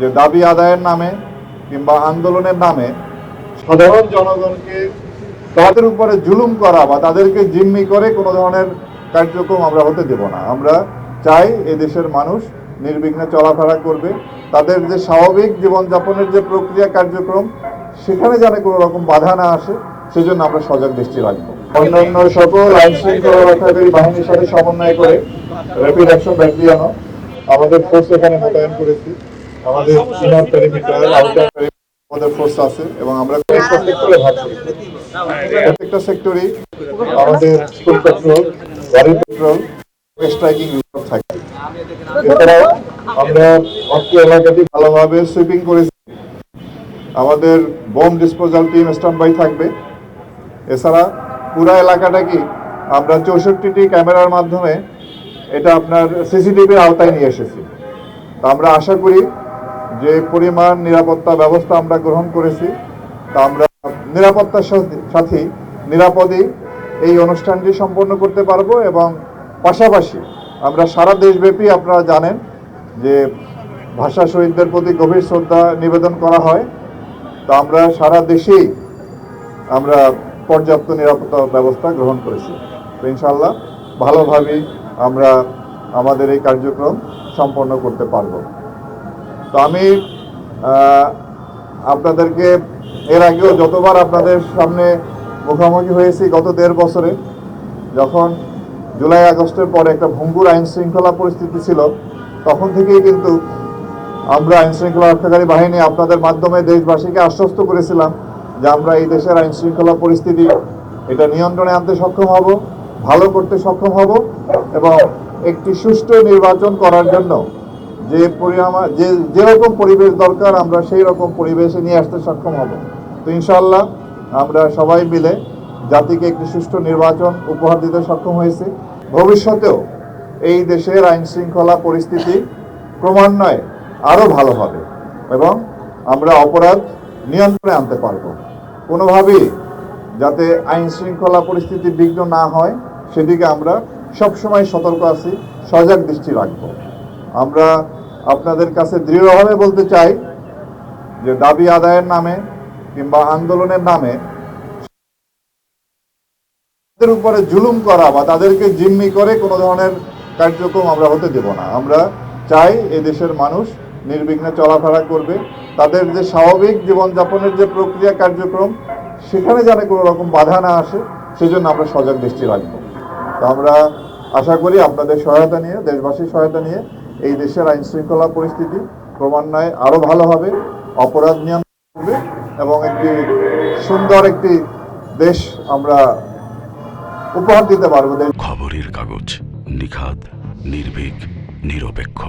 যে দাবি আদায়ের নামে কিংবা আন্দোলনের নামে সাধারণ জনগণকে তাদের উপরে জুলুম করা বা তাদেরকে জিম্মি করে কোনো ধরনের কার্যক্রম আমরা হতে দেব না। আমরা চাই এ দেশের মানুষ নির্বিঘ্নে চলাফেরা করবে, তাদের যে স্বাভাবিক জীবনযাপনের যে প্রক্রিয়া কার্যক্রম, সেখানে যেন কোনো রকম বাধা না আসে, সেজন্য আমরা সজাগ দৃষ্টি রাখব। অন্যান্য সকল আইন শৃঙ্খলা রক্ষাকারী বাহিনীর সাথে সমন্বয় করে র্যাপিড অ্যাকশন ব্যাটালিয়নও আমাদের ফোর্স এখানে মোতায়েন করেছি। আমাদের ইনার পেরিমিটার আউটার আমাদের ফোর্স আছে এবং আমরা প্রত্যেকটা সেক্টরে আমাদের স্কুল পেট্রোল গাড়ি পেট্রোল স্ট্রাইকিং বিভাগ থাকে। এছাড়াও আমরা অত্র এলাকাটি ভালোভাবে সুইপিং করেছি। আমাদের bomb disposal team stand by থাকবে। এছাড়া পুরো এলাকাটা কি আমরা চৌষট্টিটি ক্যামেরার মাধ্যমে এটা আপনার সিসিটিভির আওতায় নিয়ে এসেছি। তা আমরা আশা করি যে পরিমাণ নিরাপত্তা ব্যবস্থা আমরা গ্রহণ করেছি, তা আমরা নিরাপত্তার সাথে- নিরাপদেই এই অনুষ্ঠানটি সম্পন্ন করতে পারব এবং পাশাপাশি আমরা সারা দেশব্যাপী আপনারা জানেন যে ভাষা শহীদদের প্রতি গভীর শ্রদ্ধা নিবেদন করা হয়। তো আমরা সারা দেশেই আমরা পর্যাপ্ত নিরাপত্তা ব্যবস্থা গ্রহণ করেছি। তো ইনশাল্লাহ ভালোভাবেই আমরা আমাদের এই কার্যক্রম সম্পন্ন করতে পারব। তো আমি আপনাদেরকে এর আগেও যতবার আপনাদের সামনে মুখোমুখি হয়েছি গত দেড় বছরে, যখন জুলাই আগস্টের পরে একটা ভঙ্গুর আইন শৃঙ্খলা পরিস্থিতি ছিল, তখন থেকেই কিন্তু আমরা আইন শৃঙ্খলা রক্ষাকারী বাহিনী আপনাদের মাধ্যমে দেশবাসীকে আশ্বস্ত করেছিলাম যে আমরা এই দেশের আইন শৃঙ্খলা পরিস্থিতি এটা নিয়ন্ত্রণে আনতে সক্ষম হব, ভালো করতে সক্ষম হব এবং একটি সুষ্ঠু নির্বাচন করার জন্য যে যে যেরকম পরিবেশ দরকার, আমরা সেই রকম পরিবেশে নিয়ে আসতে সক্ষম হব। তো ইনশাল্লাহ আমরা সবাই মিলে জাতিকে একটি সুষ্ঠু নির্বাচন উপহার দিতে সক্ষম হয়েছি। ভবিষ্যতেও এই দেশের আইন শৃঙ্খলা পরিস্থিতি ক্রমান্বয়ে আরও ভালো হবে এবং আমরা অপরাধ নিয়ন্ত্রণে আনতে পারব। কোনোভাবেই যাতে আইন শৃঙ্খলা পরিস্থিতি বিঘ্ন না হয়, সেদিকে আমরা সবসময় সতর্ক আছি, সজাগ দৃষ্টি রাখব। আমরা আপনাদের কাছে দৃঢ়ভাবে বলতে চাই যে দাবি আদায়ের নামে কিংবা আন্দোলনের নামে তাদের উপরে জুলুম করা বা তাদেরকে জিম্মি করে কোনো ধরনের কার্যক্রম আমরা হতে দেব না। আমরা চাই দেশের মানুষ নির্বিঘ্নে চলাফেরা করবে, তাদের যে স্বাভাবিক জীবনযাপনের যে প্রক্রিয়া কার্যক্রম, সেখানে যেন কোনো রকম বাধা না আসে, সেজন্য আমরা সজাগ দৃষ্টি রাখব। তো আমরা আশা করি আপনাদের সহায়তা নিয়ে, দেশবাসীর সহায়তা নিয়ে এই দেশের আইন শৃঙ্খলা পরিস্থিতি ক্রমান্বয়ে আরও ভালো হবে, অপরাধ নিয়ন্ত্রণ এবং একটি সুন্দর একটি দেশ আমরা উপহার দিতে পারব। খবরের কাগজ নিখাদ, নির্ভীক, নিরপেক্ষ।